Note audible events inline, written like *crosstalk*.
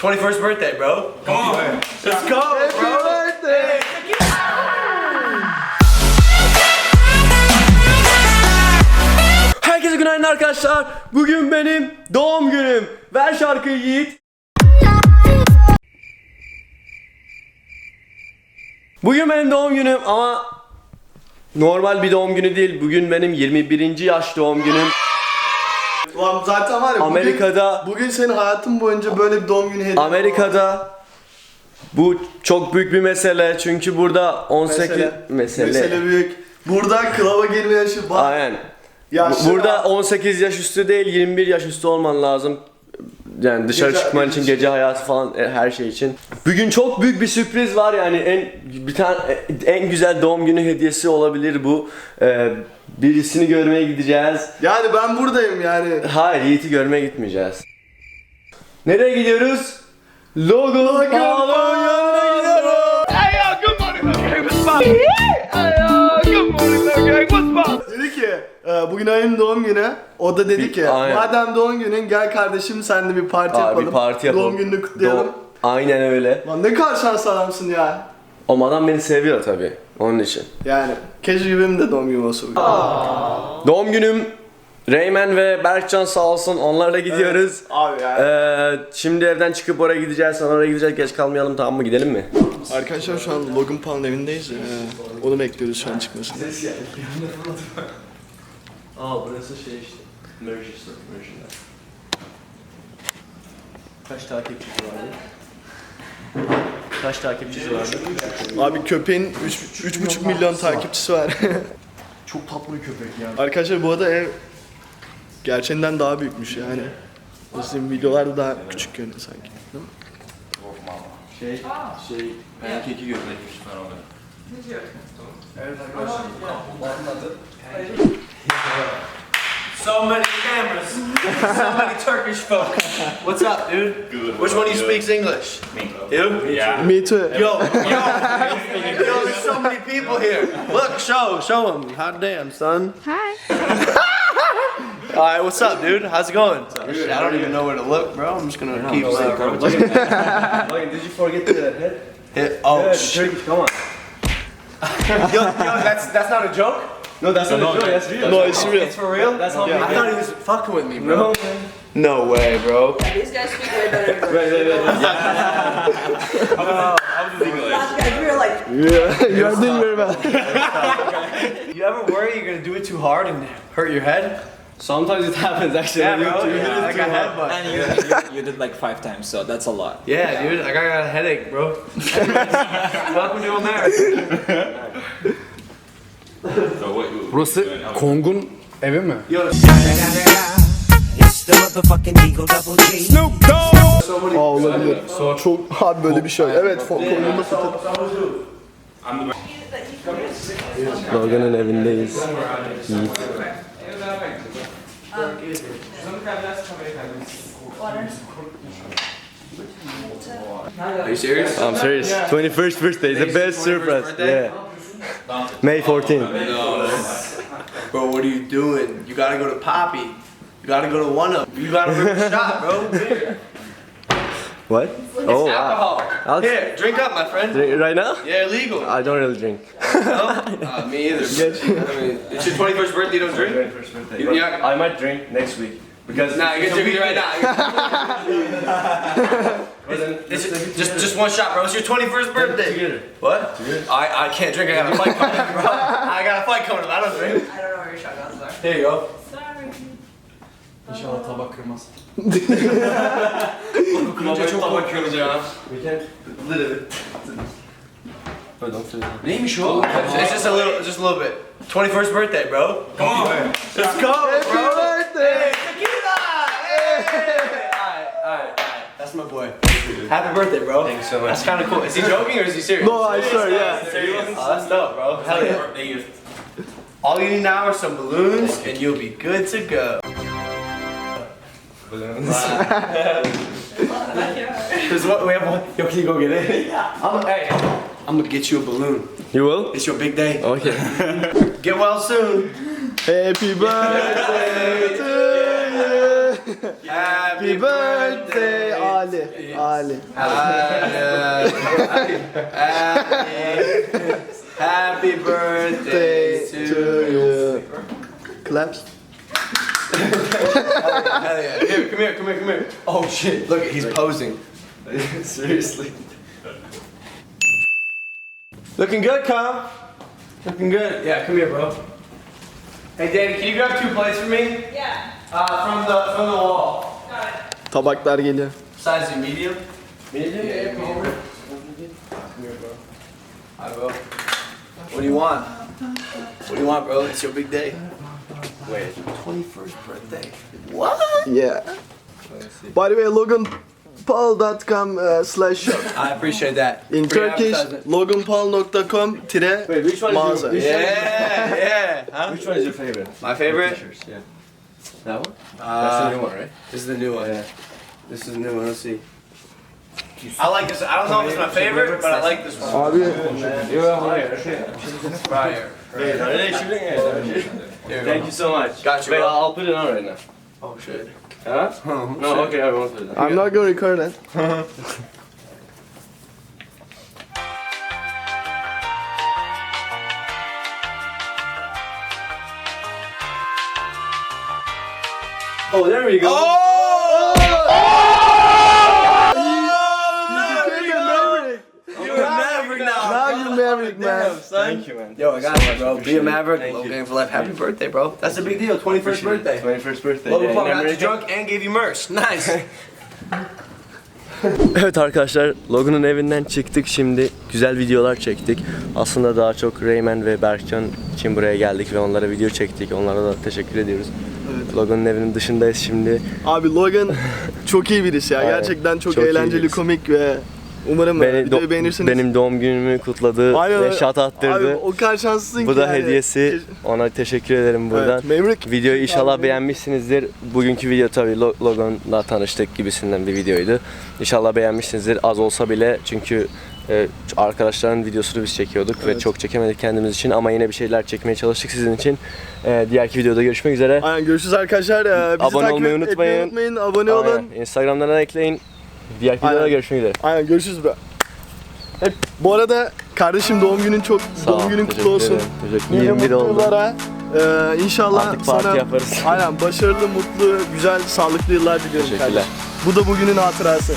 21st birthday, bro. Come on. Let's go, bro. Herkese günaydın arkadaşlar. Bugün benim doğum günüm. Ver şarkıyı Yiğit. Bugün benim doğum günüm ama normal bir doğum günü değil. Bugün benim 21. yaş doğum günüm. Ulan zaten var ya Amerika'da bugün, senin hayatın boyunca böyle bir doğum günü hediye Amerika'da bu çok büyük bir mesele çünkü burada 18 mesele, mesele. büyük. Burada klaba girme yaşı var. Aynen. Bu- Burada var. 18 yaş üstü değil 21 yaş üstü olman lazım. Yani dışarı Gece- çıkman için gece- hayatı falan e, her şey için. Bugün çok büyük bir sürpriz var yani en bir tane e, en güzel doğum günü hediyesi olabilir bu. Ee, birisini görmeye gideceğiz. Yani ben buradayım yani. Hayır Yiğit'i görmeye gitmeyeceğiz. Nereye gidiyoruz? Logo Paolo'nun yanına gidiyoruz. Dedi ki e, bugün ayın doğum günü. O da dedi ki Aynen. madem doğum günün gel kardeşim sen de bir parti Abi yapalım. bir parti yapalım. Doğum gününü kutlayalım. Do- Aynen öyle. Lan ne kadar şans adamsın ya. O adam beni seviyor tabii. Onun için. Yani keşke benim de doğum günüm olsa bugün. Doğum günüm Reymen ve Berkcan sağ olsun onlarla gidiyoruz. Abi yani. Ee, şimdi evden çıkıp oraya gideceğiz. Sonra oraya gideceğiz. Geç kalmayalım tamam mı? Gidelim mi? Arkadaşlar şu an Logan Paul'un evindeyiz. Ee, onu bekliyoruz şu an çıkmasını. Aa burası şey işte. Merchester. Merchester. Kaç takipçisi vardı? Kaç takipçisi vardı? Abi köpeğin 3,5 milyon takipçisi var. *laughs* Çok tatlı bir köpek ya. Arkadaşlar bu arada ev gerçeğinden daha büyükmüş yani. O Sizin videolarda daha küçük görünüyor sanki. Değil mi? Şey, şey, pankeki göbekmiş falan. So many cameras. so many Turkish folk. What's up, dude? Good. Which one of you speaks English? Me. You? Yeah. Me too. Yo, yo, yo, there's so many people here. Look, show, show them. Hot damn, son. Hi. All right, what's up, dude? How's it going? Shit, I don't even know where to look, bro. I'm just gonna keep saying. Logan, did you forget the head? Hit- Oh, Yeah, shit. Turkish, come on. *laughs* Yo, yo, that's that's not a joke. No, that's not a joke. That's real. No, it's real. It's for real. That's how I thought he was fucking with me, bro. No way, bro. These guys speak way better English. Wait, wait, wait. Oh. Last guys, we were like, Yeah, *laughs* you are doing very well. You ever worry you're gonna do it too hard and hurt your head? Sometimes it happens actually. Yeah, bro. do it Yeah, like too a hard. headbutt. And you, you, you did like five times, so that's a lot. Yeah, dude. Like I got a headache, bro. *laughs* Welcome to America. Burası Kong'un evi mi? It's the motherfucking Eagle Double G. Aa olabilir. Çok abi böyle bir şey. Evet, fıtı. Logan'ın evindeyiz. Yiğit. Are you serious? I'm serious. 21st birthday is the best surprise. Yeah. May 14th. Bro, what are you doing? You gotta go to Poppy. You gotta go to one of. You gotta rip a shot, bro. Here. *laughs* What? Oh, wow. Alcohol. I'll Here, drink up, my friend. drink right now? Yeah, illegal. I don't really drink. No? *laughs* Uh, me either. I mean, it's your 21st birthday, you don't drink? You- yeah. I might drink next week because Nah, you can drink it right now. *laughs* It's just, just, just one shot, bro. It's your 21st birthday. Together. What? I, I can't drink. I got a fight coming up, bro. I got a fight coming up. I don't drink. I don't know where your shotguns are. Here you go. İnşallah tabak kırmaz. *laughs* Kırınca çok korkuyoruz ya. We can little bit. Oh, don't say that. Neymiş o? It's just a little, just a little bit. 21st birthday, bro. Come on. Let's go, bro. Hey, tequila! Hey! Alright, alright, alright. That's my boy. Happy birthday, bro. Thanks so much. That's kind of cool. Is he joking or is he serious? No, I swear, yeah. Oh, that's dope, bro. Hell yeah. All you need now are some balloons, and you'll be good to go. Balloons. There's *laughs* what we have one. Yo, can you go get it? I'm, hey, I'm gonna get you a balloon. You will? It's your big day. Oh, okay. *laughs* Get well soon. Happy *laughs* birthday to you. Happy birthday Ali. Ali. Happy birthday Day to you. Claps. Hell *laughs* yeah. Here, come here, come here, come here. Oh shit, look, he's posing. *laughs* Seriously. Looking good, Kyle. Looking good. Yeah, come here, bro. Hey, Danny, can you grab two plates for me? Yeah, Uh, from the from the wall. got it. Tabaklar geliyor. Size you medium? Medium? Yeah, come over. Come here, bro. Hi, bro. What do you want? What do you want, bro? It's your big day. Wait, 21st birthday. What? Yeah. By the way, loganpaul.com uh, slash shop. I appreciate that. In Free Turkish, advertisement. loganpaul.com tire Wait, which one is mağaza. your, which, Yeah, yeah. Huh? which one is your favorite? My favorite? T-shirts, yeah. That one? Uh, That's the new one, right? This is the new one. Yeah. This is the new one. Let's see. I like this. I don't know if it's my favorite, but I like this one. Abi Fire. Are they shooting it? Here we Thank you so much. Got you, Wait, bro. I'll put it on right now. Oh shit. Huh? *laughs* Oh, No, okay, I won't put it on. I'm not gonna record that. *laughs* Oh, there we go. Oh! oh! You're a Maverick. You're a maverick now. Now you're Maverick, man. Thank you, man. Yo, I got you, bro. Be a it. maverick. You. Logan for life. Happy birthday, bro. That's a big deal. 21st birthday. 21st birthday. Logan yeah, Paul got you drunk and gave you merch. Nice. *laughs* Evet arkadaşlar Logan'ın evinden çıktık şimdi güzel videolar çektik. Aslında daha çok Reymen ve Berkcan için buraya geldik ve onlara video çektik. Onlara da teşekkür ediyoruz. Logan'ın evinin dışındayız şimdi. Abi Logan çok iyi birisi ya. *laughs* Aynen. Gerçekten çok, Çok eğlenceli, komik ve umarım Beni, videoyu do- beğenirsiniz. benim doğum günümü kutladı Aynen ve öyle. şat attırdı. Abi o kadar şanslısın Bu ki da yani. hediyesi. Ona teşekkür ederim buradan. Evet, Maverick. Videoyu inşallah Abi. beğenmişsinizdir. Bugünkü video tabii Lo- Logan'la tanıştık gibisinden bir videoydu. İnşallah beğenmişsinizdir. Az olsa bile çünkü e, arkadaşların videosunu biz çekiyorduk ve Evet. çok çekemedik kendimiz için ama yine bir şeyler çekmeye çalıştık sizin için. E, diğerki videoda görüşmek üzere. Aynen görüşürüz arkadaşlar. Ee, bizi Abone takip olmayı etmeyi unutmayın. Abone olun. Aynen. Instagram'dan ekleyin. Diğerki videoda Aynen. görüşmek üzere. Aynen görüşürüz bro. Hep bu arada kardeşim doğum günün çok Sağ ol, doğum günün kutlu teşekkür olsun. ederim. Teşekkür Nice 21 mutlu oldu. yıllara. Ee, inşallah Artık parti sana yaparız. aynen başarılı, mutlu, güzel, sağlıklı yıllar diliyorum Teşekkürler. kardeşim. Bu da bugünün hatırası.